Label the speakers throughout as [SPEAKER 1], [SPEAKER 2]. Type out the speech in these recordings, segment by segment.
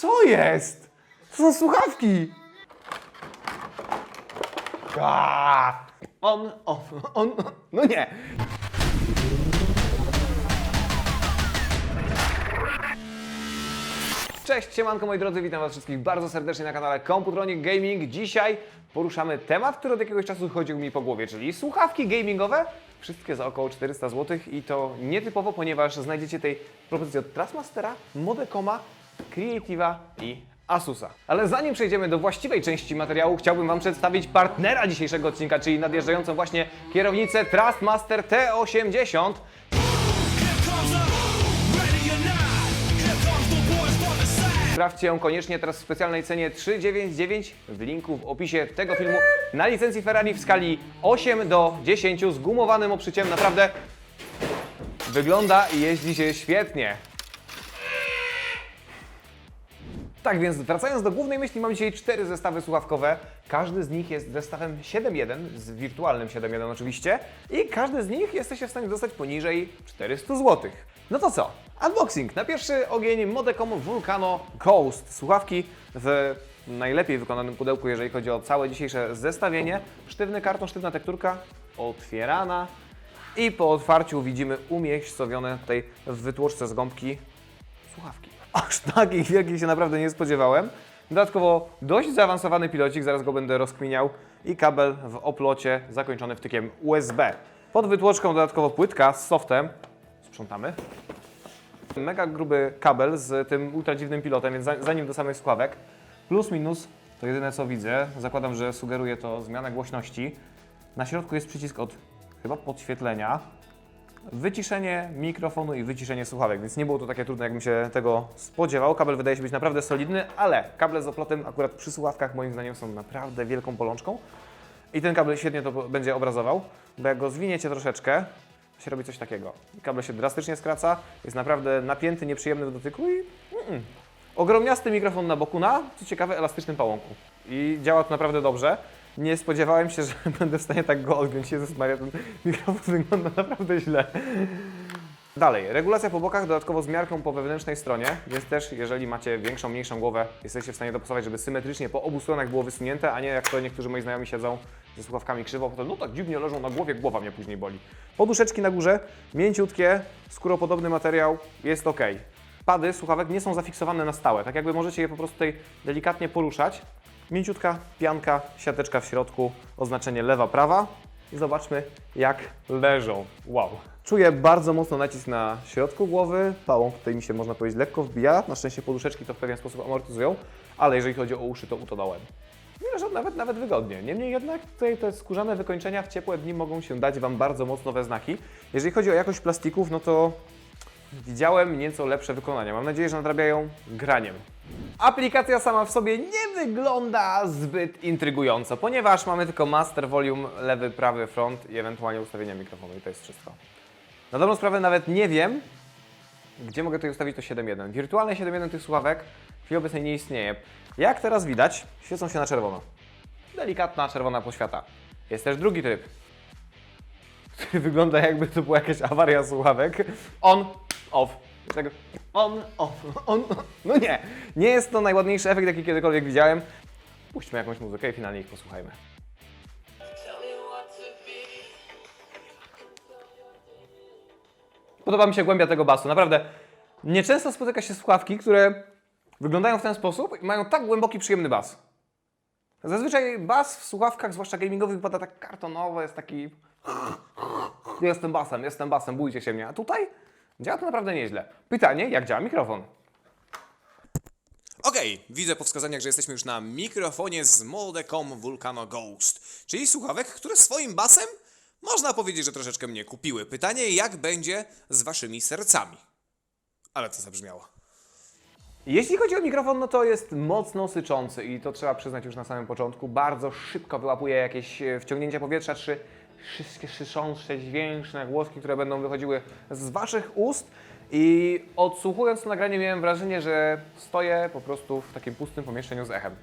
[SPEAKER 1] Co jest? To są słuchawki! Aaa! On, off, on, no nie. Cześć, siemanko moi drodzy, witam was wszystkich bardzo serdecznie na kanale Computronic Gaming. Dzisiaj poruszamy temat, który od jakiegoś czasu chodził mi po głowie, czyli słuchawki gamingowe. Wszystkie za około 400 zł i to nietypowo, ponieważ znajdziecie tej propozycji od Trustmastera, Modecoma, Creative'a i Asusa. Ale zanim przejdziemy do właściwej części materiału, chciałbym Wam przedstawić partnera dzisiejszego odcinka, czyli nadjeżdżającą właśnie kierownicę Trustmaster T80. Sprawdźcie ją koniecznie teraz w specjalnej cenie 399 w linku w opisie tego filmu na licencji Ferrari w skali 8 do 10 z gumowanym oprzyciem. Naprawdę wygląda i jeździ się świetnie. Tak więc wracając do głównej myśli, mam dzisiaj cztery zestawy słuchawkowe. Każdy z nich jest zestawem 7.1, z wirtualnym 7.1 oczywiście. I każdy z nich jesteście w stanie dostać poniżej 400 zł. No to co? Unboxing. Na pierwszy ogień Modecom Vulcano Ghost. Słuchawki w najlepiej wykonanym pudełku, jeżeli chodzi o całe dzisiejsze zestawienie. Sztywny karton, sztywna tekturka, otwierana. I po otwarciu widzimy umiejscowione tutaj w wytłoczce z gąbki słuchawki. Aż takich wielkich się naprawdę nie spodziewałem. Dodatkowo dość zaawansowany pilocik, zaraz go będę rozkminiał i kabel w oplocie zakończony wtykiem USB. Pod wytłoczką dodatkowo płytka z softem. Sprzątamy. Mega gruby kabel z tym ultra dziwnym pilotem, więc za- zanim do samych słuchawek. Plus minus to jedyne co widzę. Zakładam, że sugeruje to zmianę głośności. Na środku jest przycisk od chyba podświetlenia wyciszenie mikrofonu i wyciszenie słuchawek, więc nie było to takie trudne, jakbym się tego spodziewał. Kabel wydaje się być naprawdę solidny, ale kable z oplotem akurat przy słuchawkach moim zdaniem są naprawdę wielką bolączką. I ten kabel świetnie to będzie obrazował, bo jak go zwiniecie troszeczkę, to się robi coś takiego. Kabel się drastycznie skraca, jest naprawdę napięty, nieprzyjemny w dotyku i mm, ogromniasty mikrofon na boku na, co ciekawe, elastycznym pałąku. I działa to naprawdę dobrze. Nie spodziewałem się, że będę w stanie tak go odgiąć. Jezus Maria, ten mikrofon wygląda naprawdę źle. Dalej, regulacja po bokach, dodatkowo z miarką po wewnętrznej stronie, więc też jeżeli macie większą, mniejszą głowę, jesteście w stanie dopasować, żeby symetrycznie po obu stronach było wysunięte, a nie jak to niektórzy moi znajomi siedzą ze słuchawkami krzywo, to no tak dziwnie leżą na głowie, głowa mnie później boli. Poduszeczki na górze, mięciutkie, skóropodobny materiał, jest ok. Pady słuchawek nie są zafiksowane na stałe, tak jakby możecie je po prostu tutaj delikatnie poruszać. Mięciutka pianka, siateczka w środku, oznaczenie lewa, prawa i zobaczmy jak leżą. Wow. Czuję bardzo mocno nacisk na środku głowy, pałąk tutaj mi się można powiedzieć lekko wbija, na szczęście poduszeczki to w pewien sposób amortyzują, ale jeżeli chodzi o uszy to utonąłem. Leżą nawet, nawet wygodnie. Niemniej jednak tutaj te skórzane wykończenia w ciepłe dni mogą się dać Wam bardzo mocno we znaki. Jeżeli chodzi o jakość plastików, no to widziałem nieco lepsze wykonania. Mam nadzieję, że nadrabiają graniem. Aplikacja sama w sobie nie wygląda zbyt intrygująco, ponieważ mamy tylko master volume, lewy, prawy front i ewentualnie ustawienia mikrofonu i to jest wszystko. Na dobrą sprawę nawet nie wiem, gdzie mogę tutaj ustawić to 7.1. Wirtualne 7.1 tych słuchawek w chwili obecnej nie istnieje. Jak teraz widać, świecą się na czerwono. Delikatna czerwona poświata. Jest też drugi tryb, który wygląda jakby to była jakaś awaria słuchawek. On, off. On, off, on, no nie. Nie jest to najładniejszy efekt, jaki kiedykolwiek widziałem. Puśćmy jakąś muzykę i finalnie ich posłuchajmy. Podoba mi się głębia tego basu. Naprawdę nieczęsto spotyka się słuchawki, które wyglądają w ten sposób i mają tak głęboki, przyjemny bas. Zazwyczaj bas w słuchawkach, zwłaszcza gamingowych, wypada tak kartonowo, jest taki... Jestem basem, jestem basem, bójcie się mnie. A tutaj działa to naprawdę nieźle. Pytanie, jak działa mikrofon?
[SPEAKER 2] Okej, widzę po wskazaniach, że jesteśmy już na mikrofonie z Modecom Vulcano Ghost, czyli słuchawek, które swoim basem można powiedzieć, że troszeczkę mnie kupiły. Pytanie, jak będzie z waszymi sercami? Ale to zabrzmiało.
[SPEAKER 1] Jeśli chodzi o mikrofon, no to jest mocno syczący i to trzeba przyznać już na samym początku. Bardzo szybko wyłapuje jakieś e, wciągnięcia powietrza, czy wszystkie szyszące, dźwięczne głoski, które będą wychodziły z Waszych ust. I odsłuchując to nagranie miałem wrażenie, że stoję po prostu w takim pustym pomieszczeniu z echem.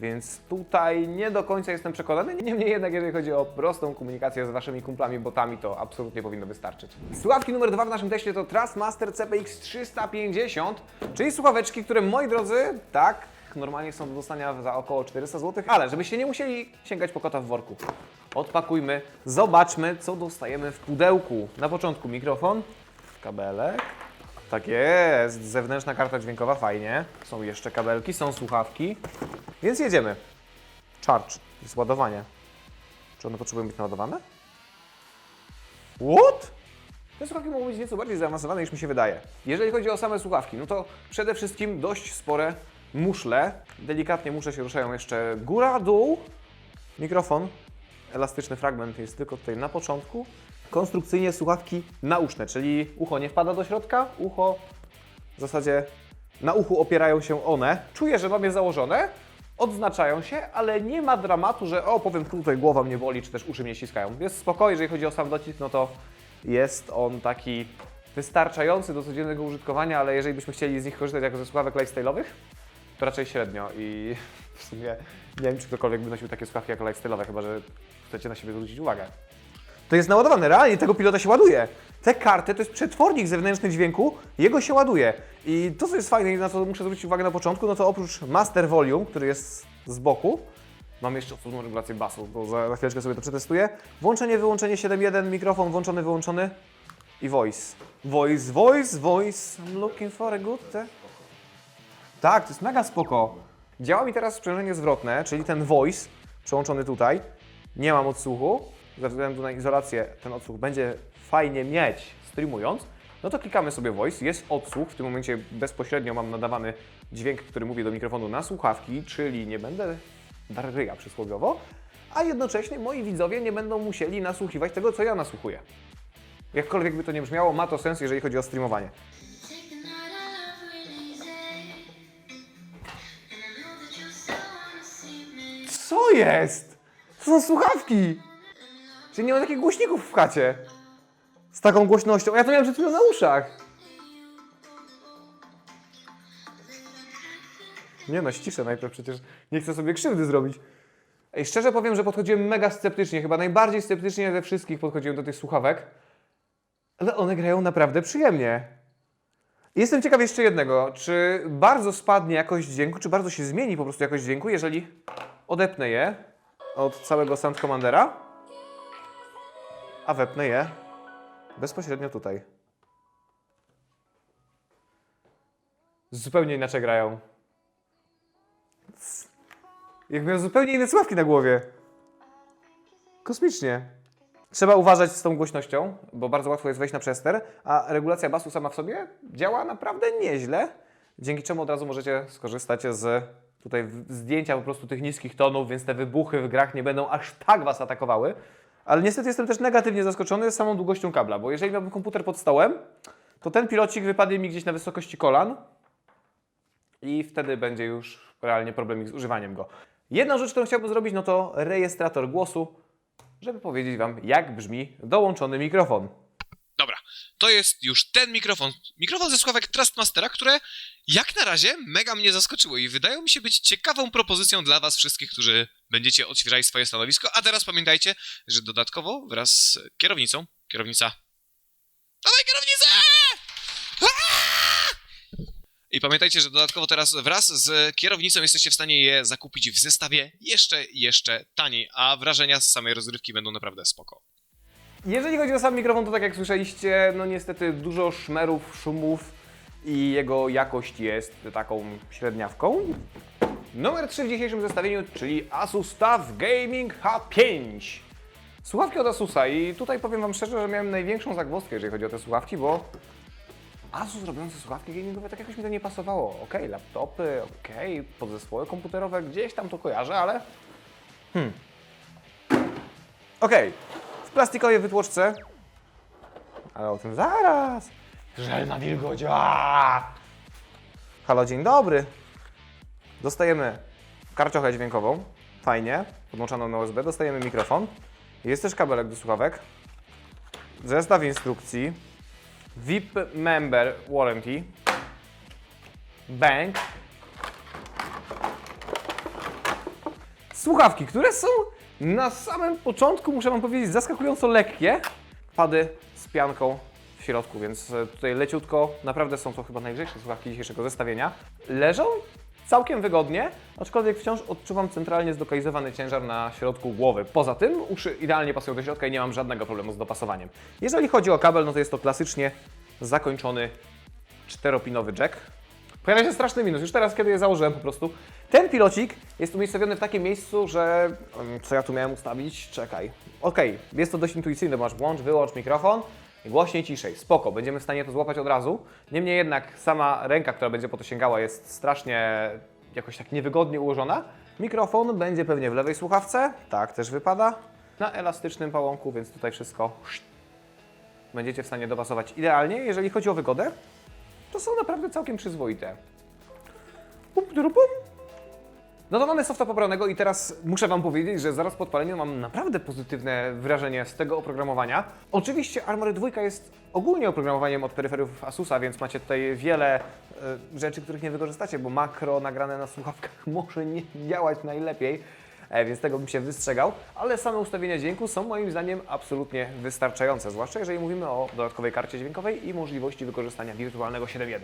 [SPEAKER 1] Więc tutaj nie do końca jestem przekonany. Niemniej jednak, jeżeli chodzi o prostą komunikację z waszymi kumplami, botami, to absolutnie powinno wystarczyć. Słuchawki numer dwa w naszym teście to Trustmaster CPX 350, czyli słuchaweczki, które moi drodzy, tak, normalnie są do dostania za około 400 zł, ale żebyście nie musieli sięgać po kota w worku. Odpakujmy, zobaczmy, co dostajemy w pudełku. Na początku mikrofon, kabelek, tak jest, zewnętrzna karta dźwiękowa, fajnie. Są jeszcze kabelki, są słuchawki, więc jedziemy. Charge, jest ładowanie. Czy one potrzebują być naładowane? What? Te słuchawki mogą być nieco bardziej zaawansowane niż mi się wydaje. Jeżeli chodzi o same słuchawki, no to przede wszystkim dość spore muszle. Delikatnie muszle się ruszają jeszcze góra, dół. Mikrofon, elastyczny fragment jest tylko tutaj na początku. Konstrukcyjnie słuchawki nauszne, czyli ucho nie wpada do środka, ucho w zasadzie na uchu opierają się one. Czuję, że mam je założone, odznaczają się, ale nie ma dramatu, że o, powiem tutaj głowa mnie boli, czy też uszy mnie ściskają. Jest spokojnie, jeżeli chodzi o sam docisk, no to jest on taki wystarczający do codziennego użytkowania, ale jeżeli byśmy chcieli z nich korzystać jako ze słuchawek lifestyle'owych, to raczej średnio i w sumie nie wiem, czy ktokolwiek by nosił takie słuchawki jako lifestyle'owe, chyba że chcecie na siebie zwrócić uwagę. To jest naładowane, realnie tego pilota się ładuje. Te karty to jest przetwornik zewnętrzny dźwięku, jego się ładuje. I to, co jest fajne i na co muszę zwrócić uwagę na początku, no to oprócz Master Volume, który jest z boku, mam jeszcze osobną regulację basu, bo za, za chwileczkę sobie to przetestuję. Włączenie, wyłączenie 7.1, mikrofon włączony, wyłączony i voice. Voice, voice, voice, I'm looking for a good... Tak, to jest mega spoko. Działa mi teraz sprzężenie zwrotne, czyli ten voice przełączony tutaj. Nie mam odsłuchu, ze względu na izolację ten odsłuch będzie fajnie mieć streamując. No to klikamy sobie voice, jest odsłuch, w tym momencie bezpośrednio mam nadawany dźwięk, który mówię do mikrofonu na słuchawki, czyli nie będę dar ryja przysłowiowo, a jednocześnie moi widzowie nie będą musieli nasłuchiwać tego, co ja nasłuchuję. Jakkolwiek by to nie brzmiało, ma to sens, jeżeli chodzi o streamowanie. Co jest? To są słuchawki! Czyli nie ma takich głośników w chacie. Z taką głośnością. Ja to miałem przed chwilą na uszach. Nie no, ściszę najpierw przecież. Nie chcę sobie krzywdy zrobić. Ej, szczerze powiem, że podchodziłem mega sceptycznie. Chyba najbardziej sceptycznie ze wszystkich podchodziłem do tych słuchawek. Ale one grają naprawdę przyjemnie. Jestem ciekaw jeszcze jednego. Czy bardzo spadnie jakość dźwięku, czy bardzo się zmieni po prostu jakość dźwięku, jeżeli odepnę je od całego Sound Commandera, a wepnę je bezpośrednio tutaj. Zupełnie inaczej grają. Jak miał zupełnie inne słuchawki na głowie. Kosmicznie. Trzeba uważać z tą głośnością, bo bardzo łatwo jest wejść na przester, a regulacja basu sama w sobie działa naprawdę nieźle, dzięki czemu od razu możecie skorzystać z tutaj zdjęcia po prostu tych niskich tonów, więc te wybuchy w grach nie będą aż tak Was atakowały. Ale niestety jestem też negatywnie zaskoczony samą długością kabla, bo jeżeli miałbym komputer pod stołem, to ten pilocik wypadnie mi gdzieś na wysokości kolan i wtedy będzie już realnie problem z używaniem go. Jedna rzecz, którą chciałbym zrobić, no to rejestrator głosu, żeby powiedzieć Wam, jak brzmi dołączony mikrofon.
[SPEAKER 3] To jest już ten mikrofon. Mikrofon ze słuchawek Trustmastera, które jak na razie mega mnie zaskoczyły i wydają mi się być ciekawą propozycją dla was wszystkich, którzy będziecie odświeżali swoje stanowisko. A teraz pamiętajcie, że dodatkowo wraz z kierownicą, kierownica... Dawaj kierownicę! I pamiętajcie, że dodatkowo teraz wraz z kierownicą jesteście w stanie je zakupić w zestawie jeszcze, jeszcze taniej, a wrażenia z samej rozrywki będą naprawdę spoko.
[SPEAKER 1] Jeżeli chodzi o sam mikrofon, to tak jak słyszeliście, no niestety dużo szmerów, szumów i jego jakość jest taką średniawką. Numer 3 w dzisiejszym zestawieniu, czyli Asus TUF Gaming H5. Słuchawki od Asusa i tutaj powiem Wam szczerze, że miałem największą zagwozdkę, jeżeli chodzi o te słuchawki, bo Asus robiący słuchawki gamingowe tak jakoś mi to nie pasowało. Okej, laptopy, okej, podzespoły komputerowe, gdzieś tam to kojarzę, ale... Hmm. Okej, w plastikowej wytłoczce. Ale o tym zaraz. Żel na wilgoć. aaa! Halo, dzień dobry. Dostajemy karciochę dźwiękową. Fajnie. Podłączoną na USB. Dostajemy mikrofon. Jest też kabelek do słuchawek. Zestaw instrukcji. VIP Member Warranty. Bank. słuchawki, które są na samym początku, muszę Wam powiedzieć, zaskakująco lekkie. Pady z pianką w środku, więc e, tutaj leciutko. Naprawdę są to chyba najgrzeczniejsze słuchawki dzisiejszego zestawienia. Leżą całkiem wygodnie, aczkolwiek wciąż odczuwam centralnie zlokalizowany ciężar na środku głowy. Poza tym uszy idealnie pasują do środka i nie mam żadnego problemu z dopasowaniem. Jeżeli chodzi o kabel, no to jest to klasycznie zakończony czteropinowy jack. Pojawia się straszny minus, już teraz kiedy je założyłem po prostu. Ten pilocik jest umiejscowiony w takim miejscu, że... mm, Co ja tu miałem ustawić? Czekaj. Okej, jest to dość intuicyjne, masz włącz, wyłącz mikrofon, głośniej, ciszej. Spoko, będziemy w stanie to złapać od razu. Niemniej jednak sama ręka, która będzie po to sięgała jest strasznie jakoś tak niewygodnie ułożona. Mikrofon będzie pewnie w lewej słuchawce, tak też wypada. Na elastycznym pałąku, więc tutaj wszystko będziecie w stanie dopasować idealnie. Jeżeli chodzi o wygodę, to są naprawdę całkiem przyzwoite. Pum, pum, pum. No to mamy softa pobranego i teraz muszę Wam powiedzieć, że zaraz po odpaleniu mam naprawdę pozytywne wrażenie z tego oprogramowania. Oczywiście Armory 2 jest ogólnie oprogramowaniem od peryferów Asusa, więc macie tutaj wiele e, rzeczy, których nie wykorzystacie, bo makro nagrane na słuchawkach może nie działać najlepiej, więc tego bym się wystrzegał, ale same ustawienia dźwięku są moim zdaniem absolutnie wystarczające, zwłaszcza jeżeli mówimy o dodatkowej karcie dźwiękowej i możliwości wykorzystania wirtualnego 7.1.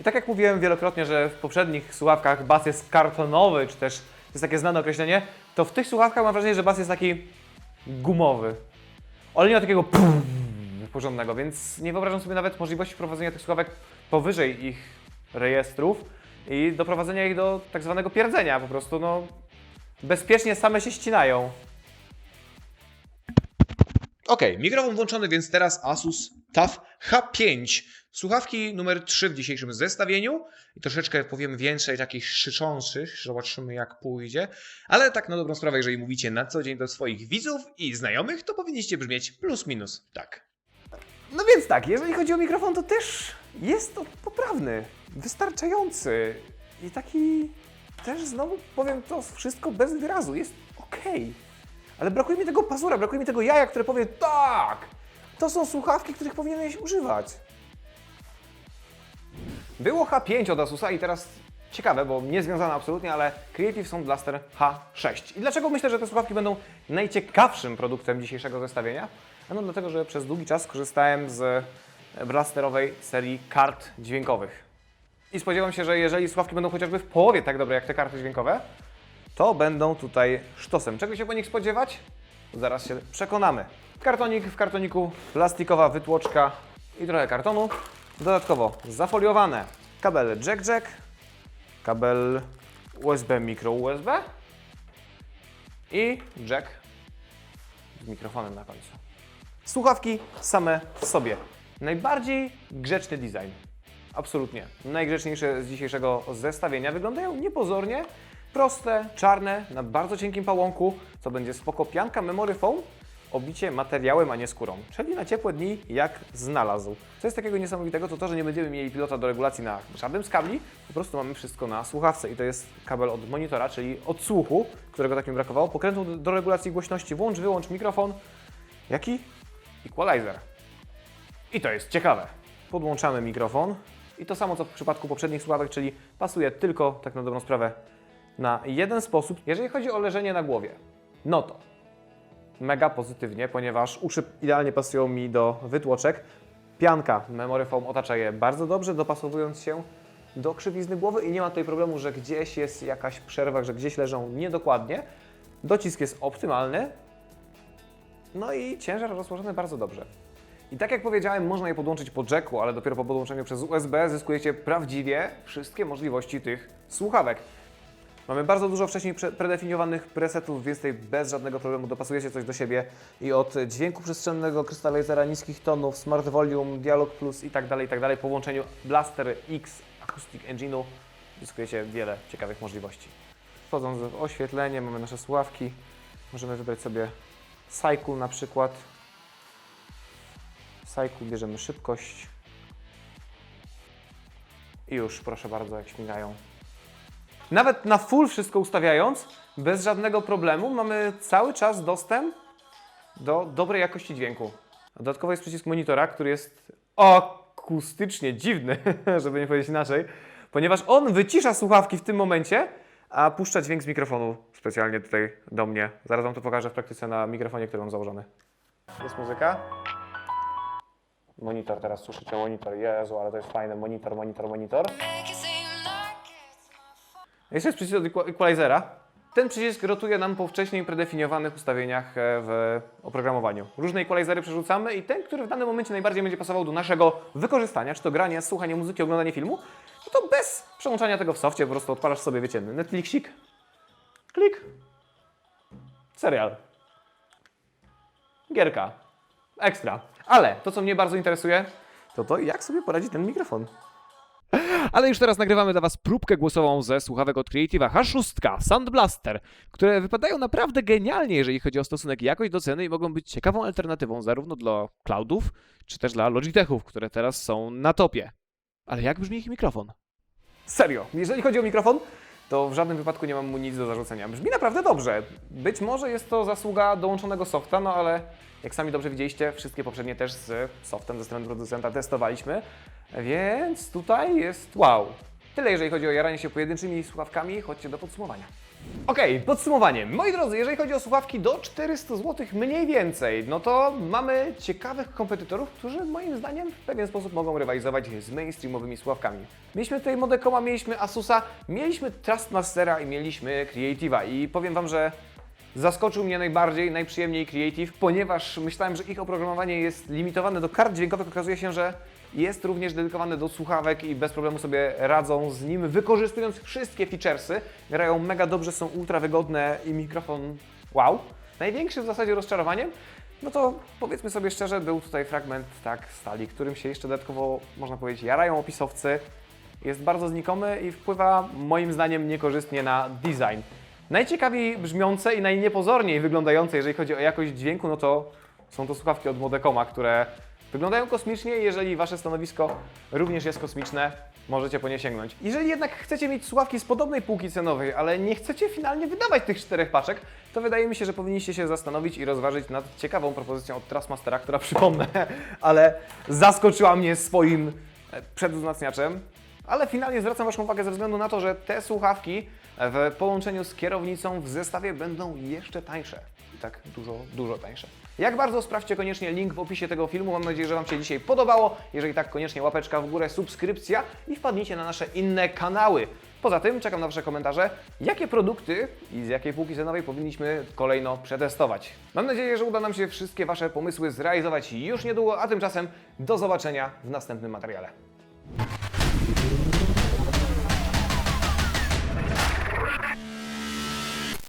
[SPEAKER 1] I tak jak mówiłem wielokrotnie, że w poprzednich słuchawkach bas jest kartonowy, czy też jest takie znane określenie, to w tych słuchawkach mam wrażenie, że bas jest taki gumowy. Ale nie ma takiego pum porządnego, więc nie wyobrażam sobie nawet możliwości prowadzenia tych słuchawek powyżej ich rejestrów i doprowadzenia ich do tak zwanego pierdzenia po prostu, no bezpiecznie same się ścinają.
[SPEAKER 2] Okej, mikrofon włączony, więc teraz Asus TUF H5. Słuchawki numer 3 w dzisiejszym zestawieniu. I troszeczkę powiem więcej takich krzyczących, zobaczymy jak pójdzie. Ale tak na dobrą sprawę, jeżeli mówicie na co dzień do swoich widzów i znajomych, to powinniście brzmieć plus minus tak.
[SPEAKER 1] No więc tak, jeżeli chodzi o mikrofon, to też jest to poprawny, wystarczający i taki też znowu powiem to wszystko bez wyrazu, jest ok. Ale brakuje mi tego pazura, brakuje mi tego jaja, które powie tak, to są słuchawki, których powinieneś używać. Było H5 od Asusa i teraz ciekawe, bo nie związane absolutnie, ale Creative Sound Blaster H6. I dlaczego myślę, że te słuchawki będą najciekawszym produktem dzisiejszego zestawienia? Ano dlatego, że przez długi czas korzystałem z blasterowej serii kart dźwiękowych. I spodziewam się, że jeżeli słuchawki będą chociażby w połowie tak dobre jak te karty dźwiękowe, to będą tutaj sztosem. Czego się po nich spodziewać? Zaraz się przekonamy. Kartonik w kartoniku, plastikowa wytłoczka i trochę kartonu. Dodatkowo zafoliowane kabel jack-jack, kabel USB, mikro USB i jack z mikrofonem na końcu. Słuchawki same w sobie. Najbardziej grzeczny design. Absolutnie. Najgrzeczniejsze z dzisiejszego zestawienia. Wyglądają niepozornie, proste, czarne, na bardzo cienkim pałąku, co będzie spoko. Pianka Memory Foam, obicie materiałem, a nie skórą. Czyli na ciepłe dni jak znalazł. Co jest takiego niesamowitego, to to, że nie będziemy mieli pilota do regulacji na żadnym z kabli, po prostu mamy wszystko na słuchawce i to jest kabel od monitora, czyli od słuchu, którego tak mi brakowało, pokrętło do- regulacji głośności, włącz, wyłącz mikrofon, jaki? Equalizer. I to jest ciekawe. Podłączamy mikrofon i to samo co w przypadku poprzednich słuchawek, czyli pasuje tylko, tak na dobrą sprawę, na jeden sposób. Jeżeli chodzi o leżenie na głowie, no to mega pozytywnie, ponieważ uszy idealnie pasują mi do wytłoczek. Pianka Memory Foam otacza je bardzo dobrze, dopasowując się do krzywizny głowy i nie ma tutaj problemu, że gdzieś jest jakaś przerwa, że gdzieś leżą niedokładnie. Docisk jest optymalny, no i ciężar rozłożony bardzo dobrze. I tak jak powiedziałem, można je podłączyć po jacku, ale dopiero po podłączeniu przez USB zyskujecie prawdziwie wszystkie możliwości tych słuchawek. Mamy bardzo dużo wcześniej predefiniowanych presetów, więc tutaj bez żadnego problemu dopasujecie coś do siebie i od dźwięku przestrzennego, krystalizera niskich tonów, Smart Volume, Dialog Plus i tak dalej, i tak dalej, po włączeniu Blaster X Acoustic Engine'u zyskujecie wiele ciekawych możliwości. Wchodząc w oświetlenie, mamy nasze słuchawki, możemy wybrać sobie Cycle na przykład. Cycle bierzemy szybkość. I już, proszę bardzo, jak śmigają. Nawet na full wszystko ustawiając, bez żadnego problemu, mamy cały czas dostęp do dobrej jakości dźwięku. Dodatkowo jest przycisk monitora, który jest akustycznie dziwny, żeby nie powiedzieć inaczej, ponieważ on wycisza słuchawki w tym momencie, a puszcza dźwięk z mikrofonu specjalnie tutaj do mnie. Zaraz Wam to pokażę w praktyce na mikrofonie, który mam założony. Jest muzyka. Monitor, teraz słyszycie monitor. Jezu, ale to jest fajne. Monitor, monitor, monitor. Jeszcze jest przycisk od equa- equalizera. Ten przycisk rotuje nam po wcześniej predefiniowanych ustawieniach e, w oprogramowaniu. Różne equalizery przerzucamy i ten, który w danym momencie najbardziej będzie pasował do naszego wykorzystania, czy to granie, słuchanie muzyki, oglądanie filmu, no to bez przełączania tego w softie, po prostu odpalasz sobie, wiecie, Netflixik, klik, serial, gierka, ekstra. Ale to, co mnie bardzo interesuje, to to, jak sobie poradzi ten mikrofon. Ale już teraz nagrywamy dla Was próbkę głosową ze słuchawek od Creative'a H6 Sound Blaster, które wypadają naprawdę genialnie, jeżeli chodzi o stosunek jakość do ceny i mogą być ciekawą alternatywą zarówno dla cloudów, czy też dla Logitechów, które teraz są na topie. Ale jak brzmi ich mikrofon? Serio, jeżeli chodzi o mikrofon, to w żadnym wypadku nie mam mu nic do zarzucenia. Brzmi naprawdę dobrze. Być może jest to zasługa dołączonego softa, no ale jak sami dobrze widzieliście, wszystkie poprzednie też z softem ze strony producenta testowaliśmy, więc tutaj jest wow. Tyle jeżeli chodzi o jaranie się pojedynczymi słuchawkami, chodźcie do podsumowania. Okej, podsumowanie. Moi drodzy, jeżeli chodzi o słuchawki do 400 zł mniej więcej, no to mamy ciekawych kompetytorów, którzy moim zdaniem w pewien sposób mogą rywalizować z mainstreamowymi słuchawkami. Mieliśmy tutaj Modecoma, mieliśmy Asusa, mieliśmy Trustmastera i mieliśmy Creative'a i powiem Wam, że Zaskoczył mnie najbardziej, najprzyjemniej Creative, ponieważ myślałem, że ich oprogramowanie jest limitowane do kart dźwiękowych. Okazuje się, że jest również dedykowane do słuchawek i bez problemu sobie radzą z nim, wykorzystując wszystkie featuresy. Grają mega dobrze, są ultra wygodne i mikrofon wow. Największym w zasadzie rozczarowaniem, no to powiedzmy sobie szczerze, był tutaj fragment tak stali, którym się jeszcze dodatkowo, można powiedzieć, jarają opisowcy. Jest bardzo znikomy i wpływa moim zdaniem niekorzystnie na design. Najciekawiej brzmiące i najniepozorniej wyglądające, jeżeli chodzi o jakość dźwięku, no to są to słuchawki od Modecoma, które wyglądają kosmicznie. Jeżeli wasze stanowisko również jest kosmiczne, możecie po nie sięgnąć. Jeżeli jednak chcecie mieć słuchawki z podobnej półki cenowej, ale nie chcecie finalnie wydawać tych czterech paczek, to wydaje mi się, że powinniście się zastanowić i rozważyć nad ciekawą propozycją od Trustmastera, która przypomnę, ale zaskoczyła mnie swoim e, przedwzmacniaczem. Ale finalnie zwracam Waszą uwagę ze względu na to, że te słuchawki w połączeniu z kierownicą w zestawie będą jeszcze tańsze. I tak dużo, dużo tańsze. Jak bardzo sprawdźcie koniecznie link w opisie tego filmu. Mam nadzieję, że Wam się dzisiaj podobało. Jeżeli tak, koniecznie łapeczka w górę, subskrypcja i wpadnijcie na nasze inne kanały. Poza tym czekam na Wasze komentarze, jakie produkty i z jakiej półki cenowej powinniśmy kolejno przetestować. Mam nadzieję, że uda nam się wszystkie Wasze pomysły zrealizować już niedługo, a tymczasem do zobaczenia w następnym materiale.